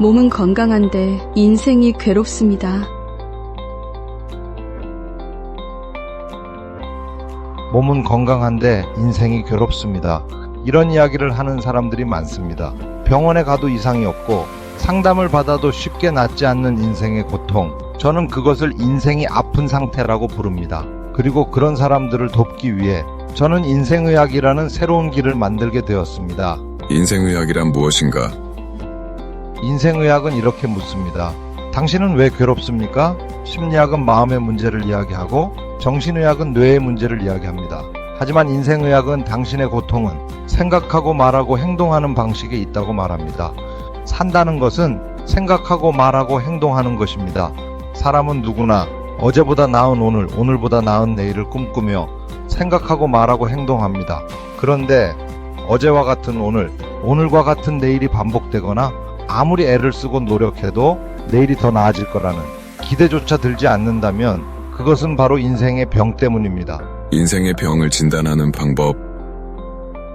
몸은 건강한데 인생이 괴롭습니다. 몸은 건강한데 인생이 괴롭습니다. 이런 이야기를 하는 사람들이 많습니다. 병원에 가도 이상이 없고 상담을 받아도 쉽게 낫지 않는 인생의 고통. 저는 그것을 인생이 아픈 상태라고 부릅니다. 그리고 그런 사람들을 돕기 위해 저는 인생의학이라는 새로운 길을 만들게 되었습니다. 인생의학이란 무엇인가? 인생의학은 이렇게 묻습니다. 당신은 왜 괴롭습니까? 심리학은 마음의 문제를 이야기하고 정신의학은 뇌의 문제를 이야기합니다. 하지만 인생의학은 당신의 고통은 생각하고 말하고 행동하는 방식에 있다고 말합니다. 산다는 것은 생각하고 말하고 행동하는 것입니다. 사람은 누구나 어제보다 나은 오늘, 오늘보다 나은 내일을 꿈꾸며 생각하고 말하고 행동합니다. 그런데 어제와 같은 오늘, 오늘과 같은 내일이 반복되거나 아무리 애를 쓰고 노력해도 내일이 더 나아질 거라는 기대조차 들지 않는다면 그것은 바로 인생의 병 때문입니다. 인생의 병을 진단하는 방법.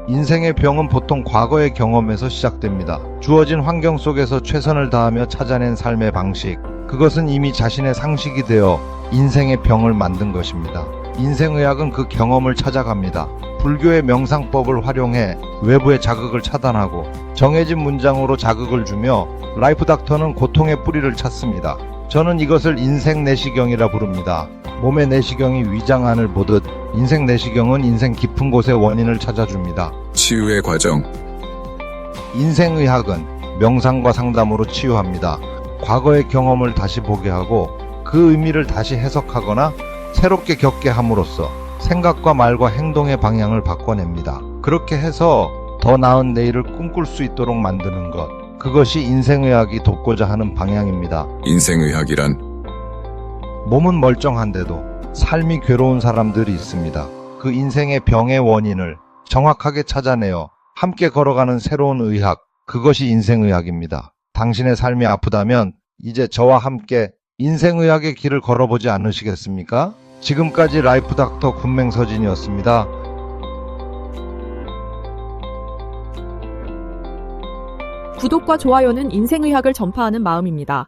인생의 병은 보통 과거의 경험에서 시작됩니다. 주어진 환경 속에서 최선을 다하며 찾아낸 삶의 방식. 그것은 이미 자신의 상식이 되어 인생의 병을 만든 것입니다. 인생의학은 그 경험을 찾아갑니다. 불교의 명상법을 활용해 외부의 자극을 차단하고 정해진 문장으로 자극을 주며 라이프 닥터는 고통의 뿌리를 찾습니다. 저는 이것을 인생 내시경이라 부릅니다. 몸의 내시경이 위장 안을 보듯 인생 내시경은 인생 깊은 곳의 원인을 찾아줍니다. 치유의 과정. 인생의학은 명상과 상담으로 치유합니다. 과거의 경험을 다시 보게 하고 그 의미를 다시 해석하거나 새롭게 겪게 함으로써 생각과 말과 행동의 방향을 바꿔냅니다. 그렇게 해서 더 나은 내일을 꿈꿀 수 있도록 만드는 것. 그것이 인생의학이 돕고자 하는 방향입니다. 인생의학이란 몸은 멀쩡한데도 삶이 괴로운 사람들이 있습니다. 그 인생의 병의 원인을 정확하게 찾아내어 함께 걸어가는 새로운 의학, 그것이 인생의학입니다. 당신의 삶이 아프다면 이제 저와 함께 인생의학의 길을 걸어보지 않으시겠습니까? 지금까지 라이프 닥터 군맹서진이었습니다. 구독과 좋아요는 인생의학을 전파하는 마음입니다.